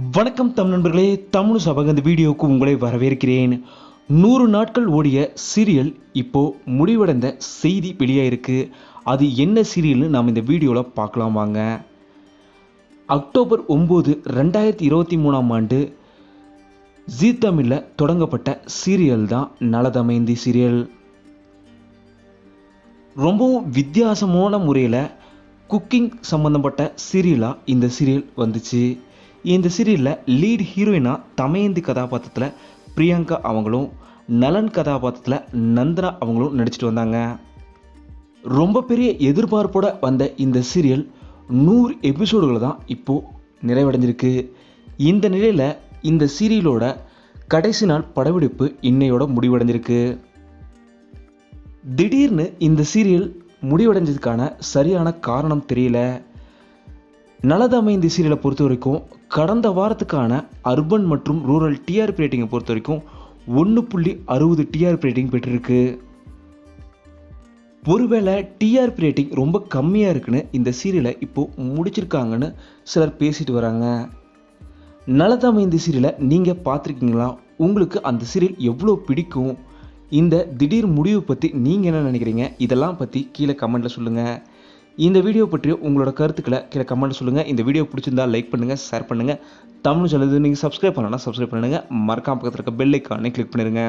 வணக்கம் தமிழ் நண்பர்களே தமிழ் சபக இந்த வீடியோவுக்கு உங்களை வரவேற்கிறேன். நூறு நாட்கள் ஓடிய சீரியல் இப்போ முடிவடைந்த செய்தி வெளியாயிருக்கு. அது என்ன சீரியல்னு நாம் இந்த வீடியோவில் பார்க்கலாம் வாங்க. அக்டோபர் ஒம்பது ரெண்டாயிரத்தி இருபத்தி மூணாம் ஆண்டு ஜீ தமிழில் தொடங்கப்பட்ட சீரியல் தான் நலதமைந்தி சீரியல். ரொம்பவும் வித்தியாசமான முறையில் குக்கிங் சம்மந்தப்பட்ட சீரியலாக இந்த சீரியல் வந்துச்சு. இந்த சீரியலில் லீட் ஹீரோயினாக தமயந்தி கதாபாத்திரத்தில் பிரியங்கா அவங்களும் நலன் கதாபாத்திரத்தில் நந்தனா அவங்களும் நடிச்சிட்டு வந்தாங்க. ரொம்ப பெரிய எதிர்பார்ப்போட வந்த இந்த சீரியல் நூறு எபிசோடுகள் தான் இப்போது நிறைவடைஞ்சிருக்கு. இந்த நிலையில் இந்த சீரியலோட கடைசி நாள் படப்பிடிப்பு இன்னையோட முடிவடைஞ்சிருக்கு. திடீர்னு இந்த சீரியல் முடிவடைஞ்சதுக்கான சரியான காரணம் தெரியல. நலதமைந்தி சீரியலை பொறுத்த வரைக்கும் கடந்த வாரத்துக்கான அர்பன் மற்றும் ரூரல் டிஆர்பி ரேட்டிங்கை பொறுத்த வரைக்கும் ஒன்று புள்ளி அறுபது டிஆர்பி ரேட்டிங் பெற்றிருக்கு. ஒருவேளை டிஆர்பி ரேட்டிங் ரொம்ப கம்மியாக இருக்குன்னு இந்த சீரியலை இப்போது முடிச்சிருக்காங்கன்னு சிலர் பேசிட்டு வராங்க. நலதமைந்தி சீரியலை நீங்கள் பார்த்துருக்கீங்களா? உங்களுக்கு அந்த சீரியல் எவ்வளோ பிடிக்கும்? இந்த திடீர் முடிவு பற்றி நீங்கள் என்ன நினைக்கிறீங்க? இதெல்லாம் பற்றி கீழே கமெண்ட்டில் சொல்லுங்கள் இந்த வீடியோ பற்றிய உங்களோட கருத்துக்களை கீழே கமெண்ட் சொல்லுங்கள் இந்த வீடியோ பிடிச்சிருந்தா லைக் பண்ணுங்கள் ஷேர் பண்ணுங்கள் தமிழ் சொல்லுது நீங்கள் சப்ஸ்கிரைப் பண்ணலன்னா சப்ஸ்கிரைப் பண்ணுங்கள் மறக்காம பக்கத்தில் இருக்க பெல் ஐக்கானே கிளிக் பண்ணிடுங்க.